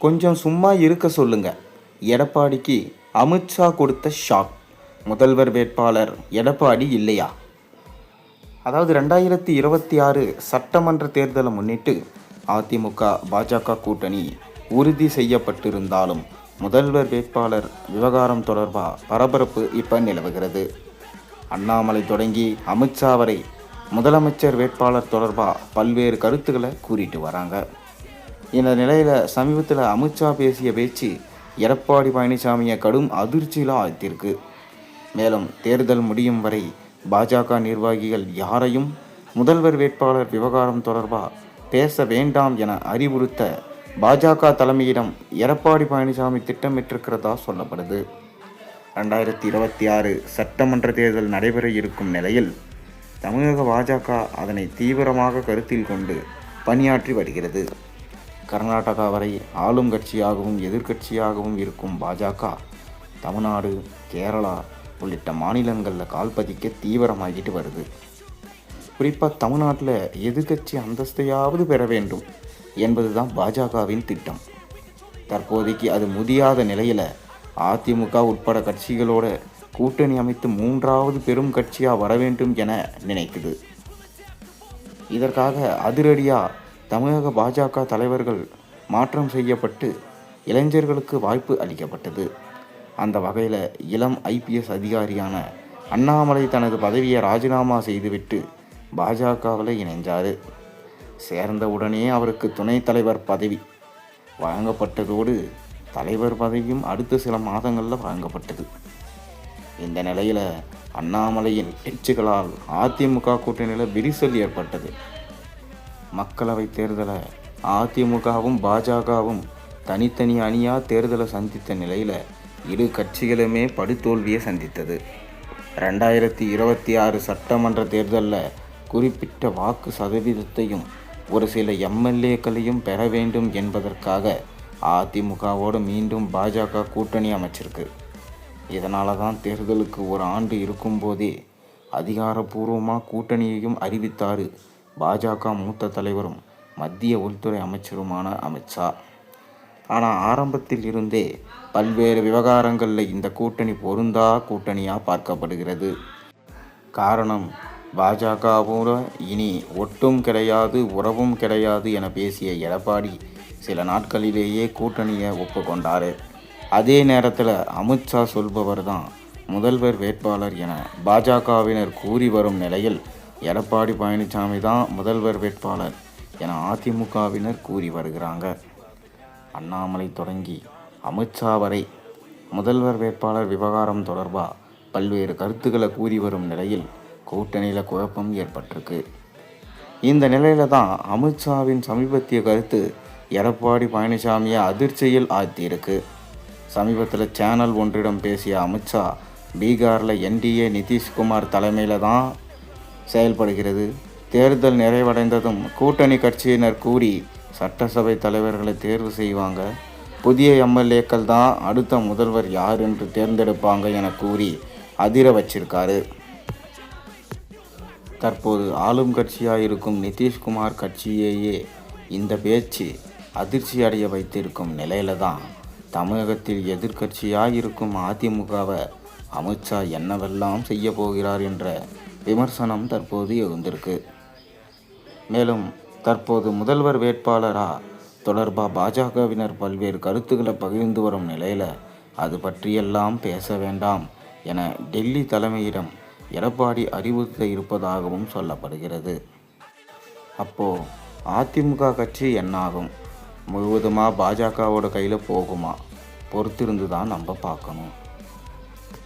கொஞ்சம் சும்மா இருக்க சொல்லுங்க. எடப்பாடிக்கு அமித்ஷா கொடுத்த ஷாக் முதல்வர் வேட்பாளர் எடப்பாடி இல்லையா? அதாவது ரெண்டாயிரத்தி இருபத்தி ஆறு சட்டமன்ற தேர்தலை முன்னிட்டு அதிமுக பாஜக கூட்டணி உறுதி செய்யப்பட்டிருந்தாலும் முதல்வர் வேட்பாளர் விவகாரம் தொடர்பாக பரபரப்பு இப்போ நிலவுகிறது. அண்ணாமலை தொடங்கி அமித்ஷா வரை முதலமைச்சர் வேட்பாளர் தொடர்பாக பல்வேறு கருத்துக்களை கூறிட்டு வராங்க. இந்த நிலையில் சமீபத்தில் அமித்ஷா பேசிய பேச்சு எடப்பாடி பழனிசாமியை கடும் அதிர்ச்சியில் ஆழ்த்திருக்கு மேலும் தேர்தல் முடியும் வரை பாஜக நிர்வாகிகள் யாரையும் முதல்வர் வேட்பாளர் விவகாரம் தொடர்பாக பேச வேண்டாம் என அறிவுறுத்த பாஜக தலைமையிடம் எடப்பாடி பழனிசாமி திட்டமிட்டிருக்கிறதா சொல்லப்படுது. ரெண்டாயிரத்தி இருபத்தி ஆறு சட்டமன்ற தேர்தல் நடைபெற இருக்கும் நிலையில் தமிழக பாஜக அதனை தீவிரமாக கருத்தில் கொண்டு பணியாற்றி வருகிறது. கர்நாடகா வரை ஆளும் கட்சியாகவும் எதிர்க்கட்சியாகவும் இருக்கும் பாஜக தமிழ்நாடு கேரளா உள்ளிட்ட மாநிலங்களில் கால் பதிக்க தீவிரமாகிட்டு வருது. குறிப்பாக தமிழ்நாட்டில் எதிர்க்கட்சி அந்தஸ்தையாவது பெற வேண்டும் என்பது தான் பாஜகவின் திட்டம். தற்போதைக்கு அது முடியாத நிலையில் அதிமுக உட்பட கட்சிகளோட கூட்டணி அமைத்து மூன்றாவது பெரும் கட்சியாக வர வேண்டும் என நினைக்குது. இதற்காக அதிரடியாக தமிழக பாஜக தலைவர்கள் மாற்றம் செய்யப்பட்டு இளைஞர்களுக்கு வாய்ப்பு அளிக்கப்பட்டது. அந்த வகையில் இளம் ஐபிஎஸ் அதிகாரியான அண்ணாமலை தனது பதவியை ராஜினாமா செய்துவிட்டு பாஜகவில் இணைஞ்சார். சேர்ந்த உடனே அவருக்கு துணைத் தலைவர் பதவி வழங்கப்பட்டதோடு தலைவர் பதவியும் அடுத்த சில மாதங்களில் வழங்கப்பட்டது. இந்த நிலையில் அண்ணாமலையின் பேச்சுகளால் அதிமுக கூட்டணியில் விரிசல் ஏற்பட்டது. மக்களவை தேர்தலை அதிமுகவும் பாஜகவும் தனித்தனி அணியாக தேர்தலை சந்தித்த நிலையில் இரு கட்சிகளுமே படுதோல்வியை சந்தித்தது. ரெண்டாயிரத்தி இருபத்தி ஆறு சட்டமன்ற தேர்தலில் குறிப்பிட்ட வாக்கு சதவீதத்தையும் ஒரு சில எம்எல்ஏக்களையும் பெற வேண்டும் என்பதற்காக அதிமுகவோடு மீண்டும் பாஜக கூட்டணி அமைச்சிருக்கு. இதனால தான் தேர்தலுக்கு ஒரு ஆண்டு இருக்கும்போதே அதிகாரப்பூர்வமாக கூட்டணியையும் அறிவித்தார் பாஜக மூத்த தலைவரும் மத்திய உள்துறை அமைச்சருமான அமித்ஷா ஆனால் ஆரம்பத்தில் இருந்தே பல்வேறு விவகாரங்களில் இந்த கூட்டணி பொருந்தா கூட்டணியாக பார்க்கப்படுகிறது. காரணம் பாஜகவோட இனி ஒட்டும் கிடையாது உறவும் கிடையாது என பேசிய எடப்பாடி சில நாட்களிலேயே கூட்டணியை ஒப்புக்கொண்டார். அதே நேரத்தில் அமித்ஷா சொல்பவர் தான் முதல்வர் வேட்பாளர் என பாஜகவினர் கூறி வரும் நிலையில் எடப்பாடி பழனிசாமி தான் முதல்வர் வேட்பாளர் என அதிமுகவினர் கூறி வருகிறாங்க. அண்ணாமலை தொடங்கி அமித்ஷா வரை முதல்வர் வேட்பாளர் விவகாரம் தொடர்பாக பல்வேறு கருத்துக்களை கூறி வரும் நிலையில் கூட்டணியில் குழப்பம் ஏற்பட்டிருக்கு. இந்த நிலையில தான் அமித்ஷாவின் சமீபத்திய கருத்து எடப்பாடி பழனிசாமியை அதிர்ச்சியில் ஆழ்த்தியிருக்கு. சமீபத்தில் சேனல் ஒன்றிடம் பேசிய அமித்ஷா பீகாரில் என்டிஏ நிதிஷ்குமார் தலைமையில் தான் செயல்படுகிறது. தேர்தல் நிறைவடைந்ததும் கூட்டணி கட்சியினர் கூறி சட்டசபை தலைவர்களை தேர்வு செய்வாங்க. புதிய எம்எல்ஏக்கள் தான் அடுத்த முதல்வர் யார் என்று தேர்ந்தெடுப்பாங்க என கூறி அதிர வச்சிருக்காரு. தற்போது ஆளும் கட்சியாக இருக்கும் நிதிஷ்குமார் கட்சியையே இந்த பேச்சு அதிர்ச்சி அடைய வைத்திருக்கும் நிலையில தான் தமிழகத்தில் எதிர்க்கட்சியாக இருக்கும் அதிமுகவை அமித்ஷா என்னவெல்லாம் செய்ய போகிறார் என்ற விமர்சனம் தற்போது எழுந்திருக்கு. மேலும் தற்போது முதல்வர் வேட்பாளரா தொடர்பாக பாஜகவினர் பல்வேறு கருத்துக்களை பகிர்ந்து வரும் நிலையில் அது பற்றியெல்லாம் பேச வேண்டாம் என டெல்லி தலைமையிடம் எடப்பாடி அறிவுறுத்த இருப்பதாகவும் சொல்லப்படுகிறது. அப்போ அதிமுக கட்சி என்னாகும்? முழுவதுமாக பாஜகவோட கையில் போகுமா? பொறுத்திருந்து தான் நம்ம பார்க்கணும்.